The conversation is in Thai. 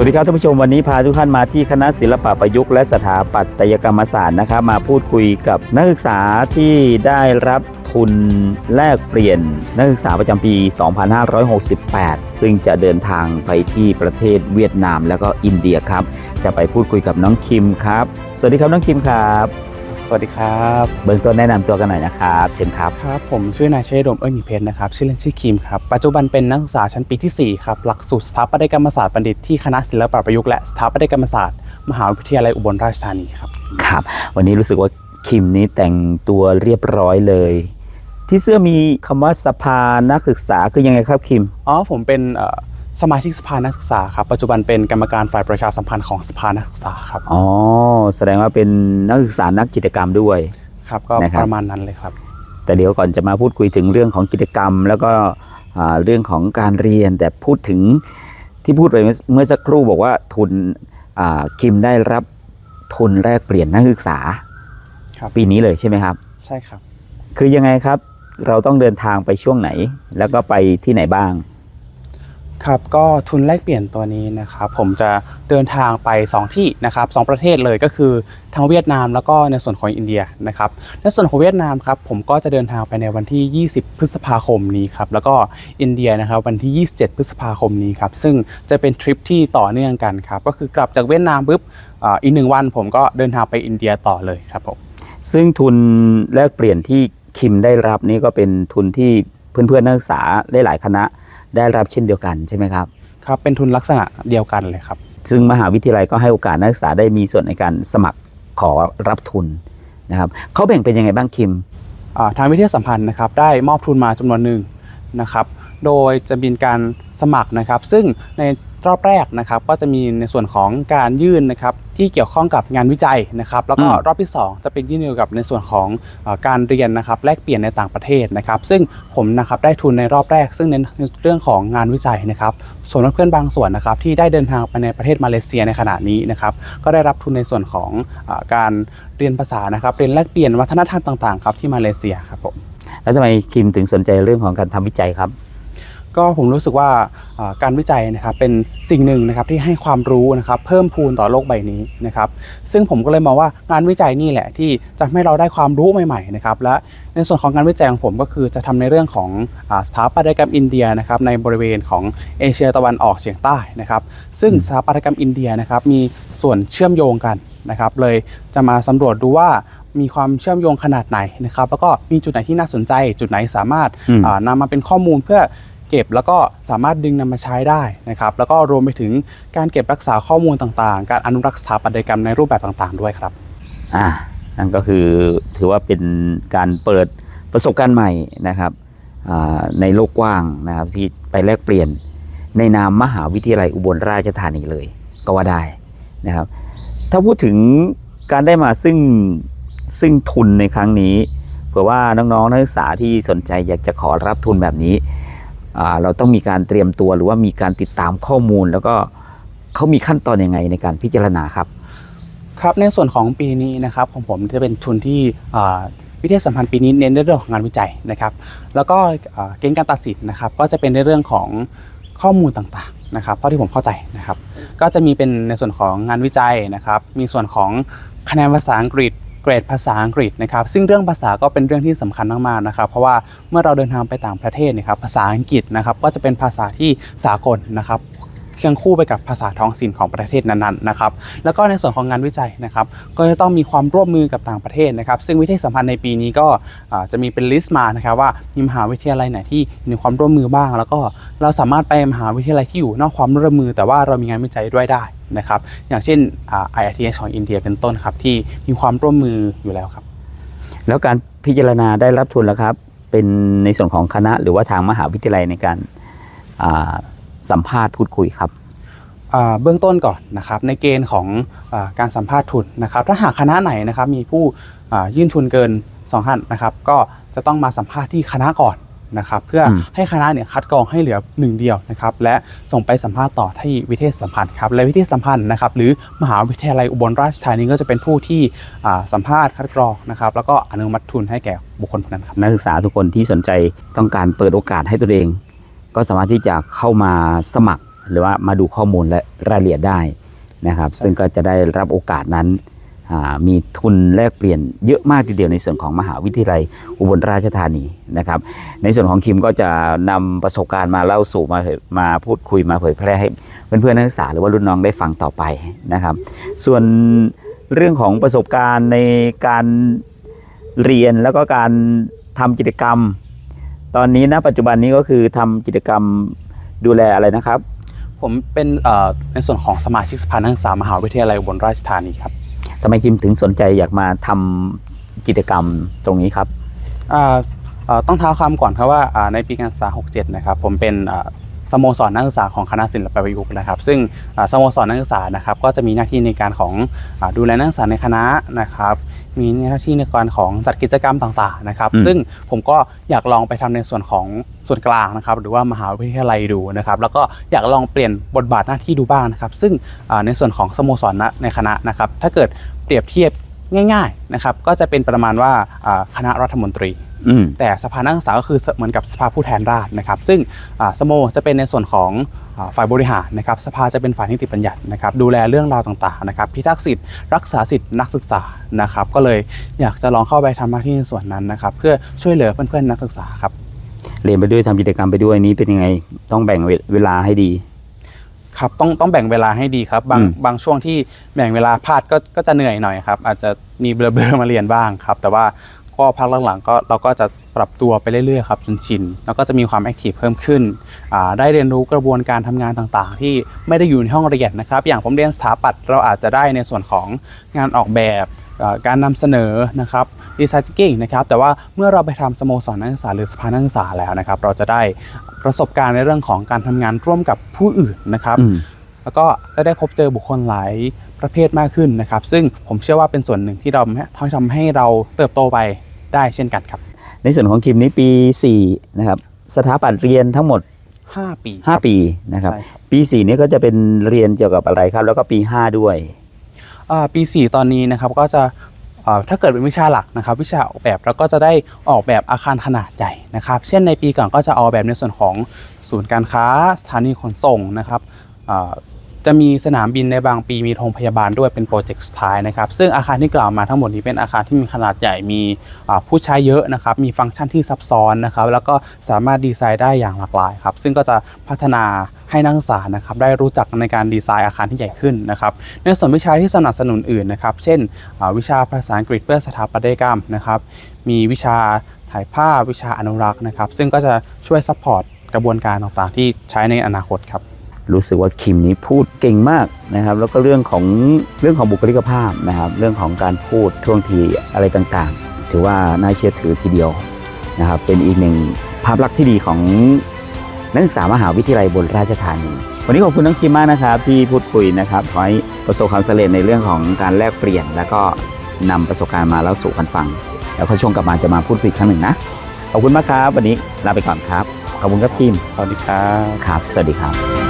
วัสดีครับท่านผู้ชมวันนี้พาทุกท่านมาที่คณะศิลปะประยุกต์และสถาปัตยกรรมศาสตร์นะครับ มาพูดคุยกับนักศึกษาที่ได้รับทุนแลกเปลี่ยนนักศึกษาประจำปี 2568 ซึ่งจะเดินทางไปที่ประเทศเวียดนาม แล้วก็อินเดียครับ จะไปพูดคุยกับน้องคิมครับ สวัสดีครับน้องคิมครับ สวัสดีครับ เบื้องต้นแนะนำตัวกันหน่อยนะครับ เชิญครับ ครับ ผมชื่อนายเชษดมเอิญหญิงเพชรนะครับ ชื่อเล่นชื่อคิมครับ ปัจจุบันเป็นนักศึกษาชั้นปีที่ 4 ครับ หลักสูตรสถาปัตยกรรมศาสตร์บัณฑิตที่คณะศิลปะประยุกต์และสถาปัตยกรรมศาสตร์ มหาวิทยาลัยอุบลราชธานีครับ ครับ วันนี้รู้สึกว่าคิมนี้แต่งตัวเรียบร้อยเลยที่เสื้อมีคำว่าสภานักศึกษาคือยังไงครับคิม อ๋อผมเป็นเอ่อ สมาชิกสภานักศึกษาครับปัจจุบันเป็นกรรมการฝ่ายประชาสัมพันธ์ของสภานักศึกษาครับอ๋อแสดงว่าเป็นนักศึกษานักกิจกรรมด้วยครับก็นะครับประมาณนั้นเลยครับ แต่เดี๋ยวก่อนจะมาพูดคุยถึงเรื่องของกิจกรรม แล้วก็อ่าเรื่องของการเรียนแต่พูดถึงที่พูดไปเมื่อเมื่อสักครู่บอกว่าทุนอ่าคิมได้รับทุนแลกเปลี่ยนนักศึกษาครับปีนี้เลยใช่ไหมครับ ใช่ครับ คือยังไงครับเราต้องเดินทางไปช่วงไหน แล้วก็ไปที่ไหนบ้าง ครับก็ทุนแลกเปลี่ยนตัวนี้นะครับผมจะเดินทางไป 2 ที่นะครับสองประเทศเลยก็คือทางเวียดนามแล้วก็ในส่วนของอินเดียนะครับในส่วนของเวียดนามครับผมก็จะเดินทางไปในวันที่ 20 พฤษภาคมนี้ครับแล้วก็อินเดียนะครับวันที่ 27 พฤษภาคมนี้ครับซึ่งจะเป็นทริปที่ต่อเนื่องกันครับก็คือกลับจากเวียดนามปุ๊บอีกหนึ่งวันผมก็เดินทางไปอินเดียต่อเลยครับผมซึ่งทุนแลกเปลี่ยนที่คิมได้รับนี่ก็เป็นทุนที่เพื่อนๆนักศึกษาได้หลายคณะ ได้รับเช่นเดียวกันใช่ไหมครับ ครับเป็นทุนลักษณะเดียวกันเลยครับ ซึ่งมหาวิทยาลัยก็ให้โอกาสนักศึกษาได้มีส่วนในการสมัครขอรับทุนนะครับเขาแบ่งเป็นยังไงบ้างคิมอ่าทางวิทยาสัมพันธ์นะครับได้มอบทุนมาจำนวนหนึ่งนะครับ โดยจะมีการสมัครนะครับ ซึ่งใน รอบแรกนะครับก็จะมีในส่วนของการยื่นนะครับที่เกี่ยวข้องกับงานวิจัยนะครับแล้วก็อืม รอบที่ 2 จะเป็นยื่นเกี่ยวกับในส่วนของอาการเรียนนะครับแลกเปลี่ยนในต่างประเทศนะครับ ซึ่งผมนะครับได้ทุนในรอบแรก ซึ่งเน้นในเรื่องของงานวิจัยนะครับ ส่วนเพื่อนๆบางส่วนนะครับที่ได้เดินทางไปในประเทศมาเลเซียในขณะนี้นะครับก็ได้รับทุนในส่วนของอาการเรียนภาษานะครับเรียนแลกเปลี่ยนวัฒนธรรมต่างๆครับที่มาเลเซียครับผม แล้วทำไมคิมถึงสนใจเรื่องของการทำวิจัยครับ ก็ผมรู้สึกว่าอ่าการวิจัยนะครับเป็นสิ่งหนึ่งนะครับที่ให้ความรู้นะครับเพิ่มพูนต่อโลกใบนี้นะครับซึ่งผมก็เลยมองว่างานวิจัยนี่แหละที่จะทำให้เราได้ความรู้ใหม่ๆนะครับและในส่วนของงานวิจัยของผมก็คือจะทำในเรื่องของอาสถาปัตยกรรมอินเดียนะครับในบริเวณของเอเชียตะวันออกเฉียงใต้นะครับซึ่งอืมสถาปัตยกรรมอินเดียนะครับมีส่วนเชื่อมโยงกันนะครับเลยจะมาสำรวจดูว่ามีความเชื่อมโยงขนาดไหนนะครับแล้วก็มีจุดไหนที่น่าสนใจ จุดไหนสามารถอืมอ่านำมาเป็นข้อมูลเพื่อ เก็บแล้วก็สามารถดึงนำมาใช้ได้นะครับ แล้วก็รวมไปถึงการเก็บรักษาข้อมูลต่างๆ การอนุรักษ์สถาปัตยกรรมในรูปแบบต่างๆ ด้วยครับอ่านั่นก็คือถือว่าเป็นการเปิดประสบการณ์ใหม่นะครับในโลกกว้างนะครับที่ไปแลกเปลี่ยนในนามมหาวิทยาลัยอุบลราชธานีเลยก็ว่าได้นะครับ ถ้าพูดถึงการได้มาซึ่งซึ่งทุนในครั้งนี้เผื่อว่าน้องๆนักศึกษาที่สนใจอยากจะขอรับทุนแบบนี้ เราต้องมีการเตรียมตัวหรือว่ามีการติดตามข้อมูล แล้วก็เขามีขั้นตอนยังไงในการพิจารณาครับ ครับในส่วนของปีนี้นะครับของผมจะเป็นทุนที่วิทยาสัมพันธ์ปีนี้เน้นในเรื่องของงานวิจัยนะครับ แล้วก็เกณฑ์การตัดสินนะครับ ก็จะเป็นในเรื่องของข้อมูลต่างๆนะครับเท่าที่ผมเข้าใจนะครับ ก็จะมีเป็นในส่วนของงานวิจัยนะครับ มีส่วนของคะแนนภาษาอังกฤษ เกรดภาษาอังกฤษนะครับ ซึ่งเรื่องภาษาก็เป็นเรื่องที่สำคัญมากๆนะครับ เพราะว่าเมื่อเราเดินทางไปต่างประเทศเนะครับภาษาอังกฤษนะครับก็จะเป็นภาษาที่สากลนะครับ เคียงคู่ไปกับภาษาท้องถิ่นของประเทศนั้นๆนะครับแล้วก็ในส่วนของงานวิจัยนะครับก็จะต้องมีความร่วมมือกับต่างประเทศนะครับ ซึ่งวิทยาสัมพันธ์ในปีนี้ก็จะมีเป็นลิสต์มานะครับว่ามีมหาวิทยาลัยไหนที่มีความร่วมมือบ้าง แล้วก็เราสามารถไปมหาวิทยาลัยที่อยู่นอกความร่วมมือ แต่ว่าเรามีงานวิจัยด้วยได้นะครับอย่างเช่นอ่า IITS ของอินเดียเป็นต้นครับที่มีความร่วมมืออยู่แล้วครับ แล้วการพิจารณาได้รับทุนแล้วครับ เป็นในส่วนของคณะหรือว่าทางมหาวิทยาลัยในการ สัมภาษณ์พูดคุยครับอ่าเบื้องต้นก่อนนะครับในเกณฑ์ของอาการสัมภาษณ์ทุนนะครับ ถ้าหากคณะไหนนะครับมีผู้อ่ายื่นทุนเกิน2ท่านนะครับ ก็จะต้องมาสัมภาษณ์ที่คณะก่อนนะครับ เพื่ออมให้คณะเนี่ยคัดกรองให้เหลือหนึ่งเดียวนะครับ และส่งไปสัมภาษณ์ต่อที่วิเทศสัมพันธ์ครับและวิเทศสัมพันธ์นะครับ หรือมหาวิทยาลัยอุบลราชธานีก็จะเป็นผู้ที่อ่าสัมภาษณ์คัดกรองนะครับ แล้วก็อนุมัติทุนให้แก่บุคคลคนนั้นครับนักศึกษาทุกคนที่สนใจต้องการเปิดโอกาสให้ตัวเอง ก็สามารถที่จะเข้ามาสมัคร หรือว่ามาดูข้อมูลและรายละเอียดได้นะครับ ซึ่งก็จะได้รับโอกาสนั้นอ่ามีทุนแลกเปลี่ยนเยอะมากทีเดียวในส่วนของมหาวิทยาลัยอุบลราชธานีนะครับ ในส่วนของคิมก็จะนำประสบการณ์มาเล่าสู่มาเผยมาพูดคุยมาเผยแพร่ให้เพื่อนๆนักศึกษาหรือว่ารุ่นน้องได้ฟังต่อไปนะครับ ส่วนเรื่องของประสบการณ์ในการเรียนแล้วก็การทำกิจกรรม ตอนนี้ณปัจจุบันนี้ก็คือทำกิจกรรมดูแลอะไรนะครับ ผมเป็นเอ่อในส่วนของสมาชิกสภานักศึกษามหาวิทยาลัยอุบลราชธานีครับทำไมคิมถึงสนใจอยากมาทำกิจกรรมตรงนี้ครับอ่าเอ่อต้องเท้าความก่อนครับว่าอ่าในปีการศึกษา 67 นะครับ ผมเป็นอ่าสโมสรนักศึกษาของคณะศิลปประยุกต์นะครับ ซึ่งอ่าสโมสรนักศึกษานะครับก็จะมีหน้าที่ในการของอาดูแลนักศึกษาในคณะนะครับ มีหน้าที่ในการของจัดกิจกรรมต่างๆนะครับอืมซึ่งผมก็อยากลองไปทำในส่วนของส่วนกลางนะครับ หรือว่ามหาวิทยาลัยดูนะครับ แล้วก็อยากลองเปลี่ยนบทบาทหน้าที่ดูบ้างนะครับ ซึ่งอ่าในส่วนของสโมสรณในคณะนะครับ ถ้าเกิดเปรียบเทียบง่ายๆนะครับก็จะเป็นประมาณว่าอ่าคณะรัฐมนตรีอืมแต่สภานักศึกษาก็คือเหมือนกับสภาผู้แทนราษฎรนะครับ ซึ่งอ่าสโมจะเป็นในส่วนของอ่า ฝ่ายบริหารนะครับสภาจะเป็นฝ่ายนิติบัญญัตินะครับดูแลเรื่องราวต่างๆนะครับพิทักษ์สิทธิ์รักษาสิทธินักศึกษานะครับก็เลยอยากจะลองเข้าไปทำหน้าที่ในส่วนนั้นนะครับเพื่อช่วยเหลือเพื่อนๆนักศึกษาครับเรียนไปด้วยทำกิจกรรมไปด้วยนี้เป็นยังไงต้องแบ่งเวเวลาให้ดีครับต้องต้องแบ่งเวลาให้ดีครับบางอืมบางช่วงที่แบ่งเวลาพลาดก็ก็จะเหนื่อยหน่อยครับอาจจะมีเบลอๆมาเรียนบ้างครับ แต่ว่า ก็พักหลังๆก็เราก็จะปรับตัวไปเรื่อยๆครับจนชินแล้วก็จะมีความแอคทีฟเพิ่มขึ้นอ่าได้เรียนรู้กระบวนการทำงานต่างๆ ที่ไม่ได้อยู่ในห้องเรียนนะครับ อย่างผมเรียนสถาปัตย์เราอาจจะได้ในส่วนของงานออกแบบอ่าการนำเสนอนะครับดีไซน์ทิงนะครับแต่ว่าเมื่อเราไปทำสโมสรนักศึกษาหรือสภานักศึกษาแล้วนะครับ เราจะได้ประสบการณ์ในเรื่องของการทำงานร่วมกับผู้อื่นนะครับอืมแล้วก็จะได้พบเจอบุคคลหลายประเภทมากขึ้นนะครับ ซึ่งผมเชื่อว่าเป็นส่วนหนึ่งที่เราทำให้เราเติบโตไป ได้เช่นกันครับ ในส่วนของคิมนี้ปี4นะครับสถาปัตย์เรียนทั้งหมด 5 ปี5 ปีนะครับใช่ครับปี4นี้ก็จะเป็นเรียนเกี่ยวกับอะไรครับ แล้วก็ปี 5 ด้วยอ่าปี 4 ตอนนี้นะครับก็จะอ่าถ้าเกิดเป็นวิชาหลักนะครับ วิชาออกแบบเราก็จะได้ออกแบบอาคารขนาดใหญ่นะครับ เช่นในปีก่อนก็จะออกแบบในส่วนของศูนย์การค้าสถานีขนส่งนะครับอ่า จะมีสนามบินในบางปีมีโรงพยาบาลด้วยเป็นโปรเจกต์สุดท้ายนะครับ ซึ่งอาคารที่กล่าวมาทั้งหมดนี้เป็นอาคารที่มีขนาดใหญ่มีผู้ใช้เยอะนะครับ มีฟังก์ชันที่ซับซ้อนนะครับ แล้วก็สามารถดีไซน์ได้อย่างหลากหลายครับ ซึ่งก็จะพัฒนาให้นักศึกษานะครับได้รู้จักในการดีไซน์อาคารที่ใหญ่ขึ้นนะครับ ในส่วนวิชาที่สนับสนุนอื่นนะครับ เช่นวิชาภาษาอังกฤษเพื่อสถาปัตยกรรมนะครับ มีวิชาถ่ายภาพวิชาอนุรักษ์นะครับ ซึ่งก็จะช่วยซัพพอร์ตกระบวนการต่างๆ ที่ใช้ในอนาคตครับ รู้สึกว่าคิมนี้พูดเก่งมากนะครับ แล้วก็เรื่องของเรื่องของบุคลิกภาพนะครับ เรื่องของการพูดท่วงทีอะไรต่างๆ ถือว่าน่าเชื่อถือทีเดียวนะครับ เป็นอีกหนึ่งภาพลักษณ์ที่ดีของนักศึกษามหาวิทยาลัยบนราชธานีวันนี้ขอบคุณน้องคิมมากนะครับ ที่พูดคุยนะครับขอให้ประสบความสำเร็จในเรื่องของการแลกเปลี่ยน แล้วก็นำประสบการณ์มาเล่าสู่กันฟัง แล้วก็ช่วงกลับมาจะมาพูดคุยอีกครั้งหนึ่งนะขอบคุณมากครับ วันนี้ลาไปก่อนครับขอบคุณครับคิมสวัสดีครับครับ สวัสดีครับ